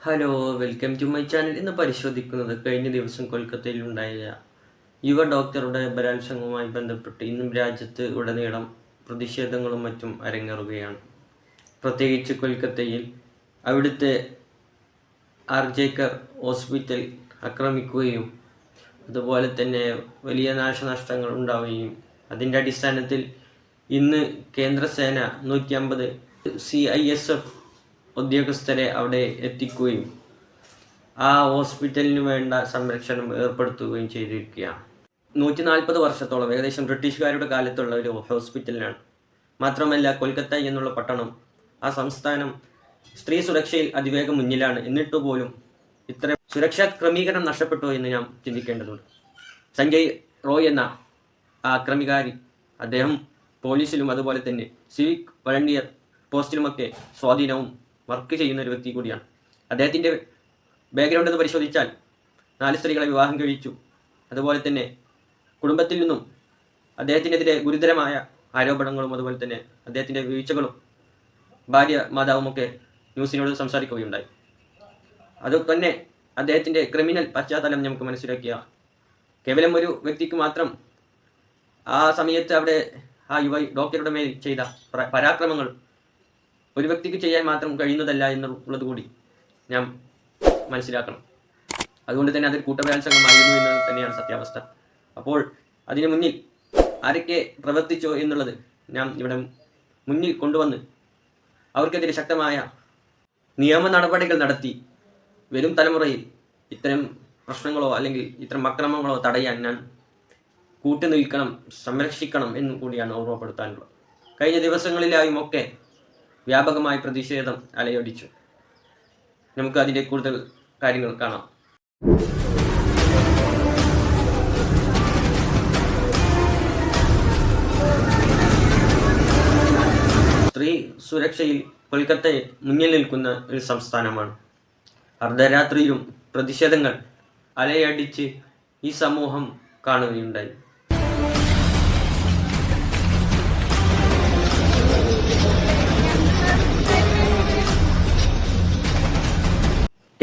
Hello welcome to my channel ഇന്ന് പരിശോധിക്കുന്നത് കഴിഞ്ഞ ദിവസം കൊൽക്കത്തയിൽ ഉണ്ടായ യുവ ഡോക്ടറുടെ ബലാത്സംഗവുമായി ബന്ധപ്പെട്ട് ഇന്നും രാജ്യത്ത് ഉടനീളം പ്രതിഷേധങ്ങളും മറ്റും അരങ്ങേറുകയാണ്. പ്രത്യേകിച്ച് കൊൽക്കത്തയിൽ അവിടുത്തെ ആർജേക്കർ ഹോസ്പിറ്റൽ ആക്രമിക്കുകയും അതുപോലെ തന്നെ വലിയ നാശനഷ്ടങ്ങൾ ഉണ്ടാവുകയും അതിന്റെ അടിസ്ഥാനത്തിൽ ഇന്ന് കേന്ദ്രസേന നൂറ്റി അമ്പത് സി ഐ എസ് എഫ് ഉദ്യോഗസ്ഥരെ അവിടെ എത്തിക്കുകയും ആ ഹോസ്പിറ്റലിന് വേണ്ട സംരക്ഷണം ഏർപ്പെടുത്തുകയും ചെയ്തിരിക്കുകയാണ്. നൂറ്റി നാൽപ്പത് വർഷത്തോളം ഏകദേശം ബ്രിട്ടീഷുകാരുടെ കാലത്തുള്ള ഒരു ഹോസ്പിറ്റലിനാണ്. മാത്രമല്ല കൊൽക്കത്ത എന്നുള്ള പട്ടണം ആ സംസ്ഥാനം സ്ത്രീ സുരക്ഷയിൽ അതിവേഗം മുന്നിലാണ്. എന്നിട്ട് പോലും ഇത്ര സുരക്ഷാ ക്രമീകരണം നഷ്ടപ്പെട്ടു എന്ന് ഞാൻ ചിന്തിക്കേണ്ടതുണ്ട്. സഞ്ജയ് റോയ് എന്ന ആ ആക്രമികാരി അദ്ദേഹം പോലീസിലും അതുപോലെ തന്നെ സിവിക് വളണ്ടിയർ പോസ്റ്റിലുമൊക്കെ സ്വാധീനവും വർക്ക് ചെയ്യുന്ന ഒരു വ്യക്തി കൂടിയാണ്. അദ്ദേഹത്തിന്റെ ബാക്ക്ഗ്രൗണ്ട് എന്ന് പരിശോധിച്ചാൽ നാല് സ്ത്രീകളെ വിവാഹം കഴിച്ചു. അതുപോലെ തന്നെ കുടുംബത്തിൽ നിന്നും അദ്ദേഹത്തിനെതിരെ ഗുരുതരമായ ആരോപണങ്ങളും അതുപോലെ തന്നെ അദ്ദേഹത്തിന്റെ വീഴ്ചകളും ഭാര്യ മാതാവുമൊക്കെ ന്യൂസിനോട് സംസാരിക്കുകയുണ്ടായി. അത് തന്നെ അദ്ദേഹത്തിന്റെ ക്രിമിനൽ പശ്ചാത്തലം നമുക്ക് മനസ്സിലാക്കിയ കേവലം ഒരു വ്യക്തിക്ക് മാത്രം ആ സമയത്ത് അവിടെ ആ യുവ ഡോക്ടറുടെ മേൽ ചെയ്ത പ്ര- പരാക്രമങ്ങൾ ഒരു വ്യക്തിക്ക് ചെയ്യാൻ മാത്രം കഴിയുന്നതല്ല എന്നുള്ളത് കൂടി ഞാൻ മനസ്സിലാക്കണം. അതുകൊണ്ട് തന്നെ അതൊരു കൂട്ടബലാത്സംഗമായിരുന്നു എന്നത് തന്നെയാണ് സത്യാവസ്ഥ. അപ്പോൾ അതിനു മുന്നിൽ ആരൊക്കെ പ്രവർത്തിച്ചോ എന്നുള്ളത് ഞാൻ ഇവിടെ മുന്നിൽ കൊണ്ടുവന്ന് അവർക്കെതിരെ ശക്തമായ നിയമ നടപടികൾ നടത്തി വരും തലമുറയിൽ ഇത്തരം പ്രശ്നങ്ങളോ അല്ലെങ്കിൽ ഇത്തരം അക്രമങ്ങളോ തടയാൻ ഞാൻ കൂട്ടുനിൽക്കണം സംരക്ഷിക്കണം എന്നും കൂടിയാണ് ഓർമ്മപ്പെടുത്താനുള്ളത്. കഴിഞ്ഞ ദിവസങ്ങളിലായും ഒക്കെ വ്യാപകമായ പ്രതിഷേധം അലയടിച്ചു. നമുക്ക് അതിന്റെ കൂടുതൽ കാര്യങ്ങൾ കാണാം. സ്ത്രീ സുരക്ഷയിൽ കൊൽക്കത്ത മുന്നിൽ നിൽക്കുന്ന ഒരു സംസ്ഥാനമാണ്. അർദ്ധരാത്രിയിലും പ്രതിഷേധങ്ങൾ അലയടിച്ച് ഈ സമൂഹം കാണുകയുണ്ടായി.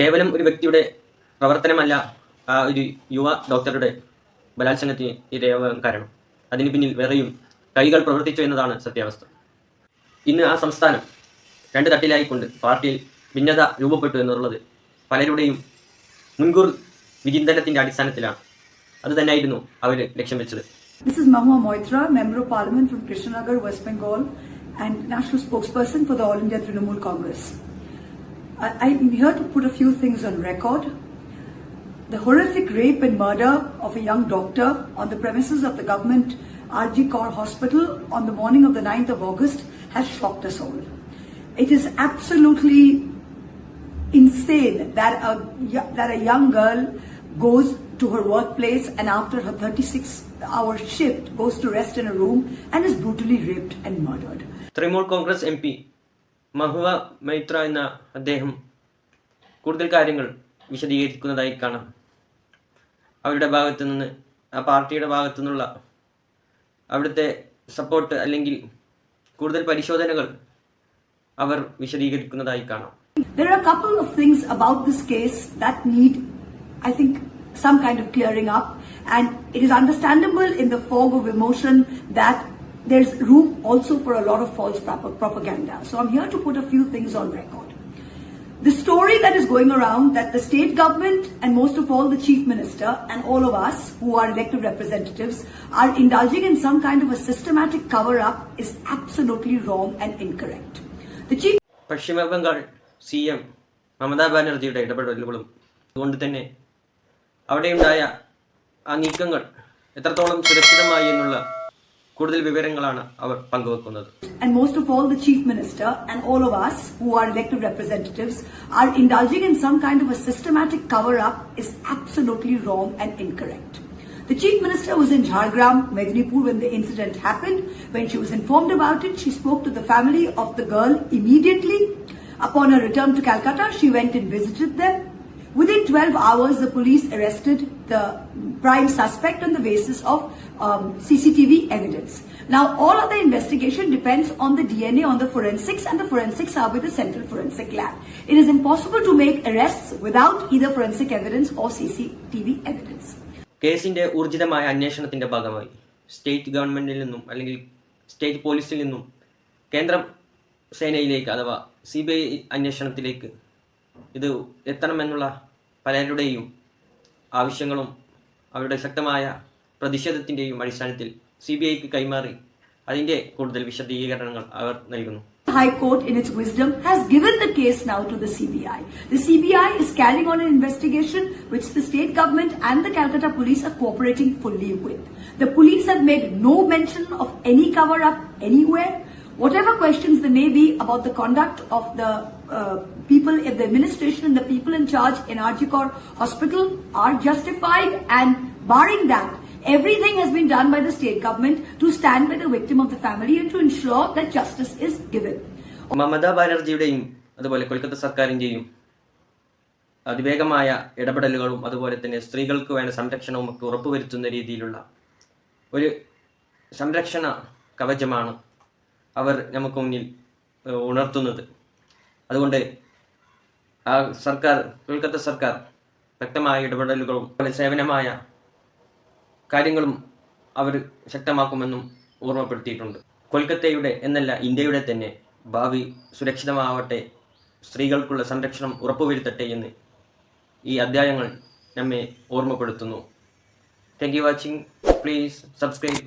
കേവലം ഒരു വ്യക്തിയുടെ പ്രവർത്തനമല്ല ആ ഒരു യുവ ഡോക്ടറുടെ ബലാത്സംഗത്തിന് ഇരയാവാൻ കാരണം. അതിന് പിന്നിൽ വേറെയും കൈകൾ പ്രവർത്തിച്ചു എന്നതാണ് സത്യാവസ്ഥ. ഇന്ന് ആ സംസ്ഥാനം രണ്ട് തട്ടിലായിക്കൊണ്ട് പാർട്ടിയിൽ ഭിന്നത രൂപപ്പെട്ടു എന്നുള്ളത് പലരുടെയും മുൻകൂർ വിചിന്തനത്തിന്റെ അടിസ്ഥാനത്തിലാണ്. അത് തന്നെയായിരുന്നു അവർ ലക്ഷ്യം വെച്ചത്. This is Mahua Member of Parliament from Krishnagar, West Bengal, and National Spokesperson for the All India Trinamool Congress. I- I'm here to put a few things on record. The horrific rape and murder of a young doctor on the premises of the government RG Kaur Hospital on the morning of the 9th of August has shocked us all. It is absolutely insane that a y- that a young girl goes to her workplace and after her 36 hour shift goes to rest in a room and is brutally raped and murdered. Trinamool Congress M P Mahua Maitra എന്ന അദ്ദേഹം കൂടുതൽ കാര്യങ്ങൾ വിശദീകരിക്കുന്നതായി കാണാം അവരുടെ ഭാഗത്തു നിന്ന് ആ പാർട്ടിയുടെ ഭാഗത്തു നിന്നുള്ള അവിടുത്തെ സപ്പോർട്ട് അല്ലെങ്കിൽ കൂടുതൽ പരിശോധനകൾ അവർ വിശദീകരിക്കുന്നതായി കാണാം There are a couple of things about this case that need, I think, some kind of clearing up. And it is understandable in the fog of emotion that there's room also for a lot of false propaganda. So I'm here to put a few things on record. The story that is going around that the state government and most of all the chief minister and all of us who are elected representatives are indulging in some kind of a systematic cover up is absolutely wrong and incorrect. The chief Paschim Bengal C M Mamata ബാനർജിയുടെ ഇടപെടലുകളും അതുകൊണ്ട് തന്നെ അവിടെയുണ്ടായ ആ നീക്കങ്ങൾ എത്രത്തോളം സുരക്ഷിതമായി എന്നുള്ള കൂടുതൽ വിവരങ്ങളാണ് അവർ പങ്കുവെക്കുന്നത് and most of all the chief minister and all of us who are elected representatives are indulging in some kind of a systematic cover up is absolutely wrong and incorrect. The chief minister was in Jhargram, Medinipur when the incident happened. When she was informed about it, she spoke to the family of the girl immediately. Upon her return to Calcutta, she went and visited them. Within 12 hours, the police arrested the prime suspect on the basis of um, CCTV evidence. Now, all of the investigation depends on the DNA, on the forensics, and the forensics are with the Central Forensic Lab. It is impossible to make arrests without either forensic evidence or CCTV evidence. കേസിന്റെ ഊർജിതമായ അന്വേഷണത്തിന്റെ ഭാഗമായി state ഗവൺമെന്റിൽ നിന്നും അല്ലെങ്കിൽ state പോലീസിൽ നിന്നും കേന്ദ്ര സേനയിലേക്ക് അഥവാ സി ബി ഐ അന്വേഷണത്തിലേക്ക് ഇത് എത്തണമെന്നുള്ള പലരുടെയും ആവശ്യങ്ങളും അവരുടെ ശക്തമായ പ്രതിഷേധത്തിന്റെയും അടിസ്ഥാനത്തിൽ സി ബി ഐക്ക് കൈമാറി അതിന്റെ കൂടുതൽ വിശദീകരണങ്ങൾ അവർ നൽകുന്നു High Court, in its wisdom, has given the case now to the CBI. The CBI is carrying on an investigation which the state government and the Calcutta police are cooperating fully with. The police have made no mention of any cover up anywhere. Whatever questions there may be about the conduct of the uh, people in the administration and the people in charge in Arjikor Hospital are justified and barring that, Everything has been done by the state government to stand by the victim of the family and to ensure that justice is given. Mamata ബാനർജിയുടെയും അതുപോലെ കൊൽക്കത്ത സർക്കാരിന്റെയും അതിവേഗമായ ഇടപെടലുകളും അതുപോലെ തന്നെ സ്ത്രീകൾക്ക് വേണ്ട സംരക്ഷണവും ഒക്കെ ഉറപ്പുവരുത്തുന്ന രീതിയിലുള്ള ഒരു സംരക്ഷണ കവചമാണ് അവർ നമുക്ക് മുന്നിൽ ഉണർത്തുന്നത് അതുകൊണ്ട് ആ സർക്കാർ കൊൽക്കത്ത സർക്കാർ വ്യക്തമായ ഇടപെടലുകളും സേവനമായ കാര്യങ്ങളും അവർ ശക്തമാക്കുമെന്നും ഓർമ്മപ്പെടുത്തിയിട്ടുണ്ട്. കൊൽക്കത്തയുടെ എന്നല്ല ഇന്ത്യയുടെ തന്നെ ഭാവി സുരക്ഷിതമാവട്ടെ സ്ത്രീകൾക്കുള്ള സംരക്ഷണം ഉറപ്പുവരുത്തട്ടെ എന്ന് ഈ അധ്യായങ്ങൾ നമ്മെ ഓർമ്മപ്പെടുത്തുന്നു. Thank you watching please subscribe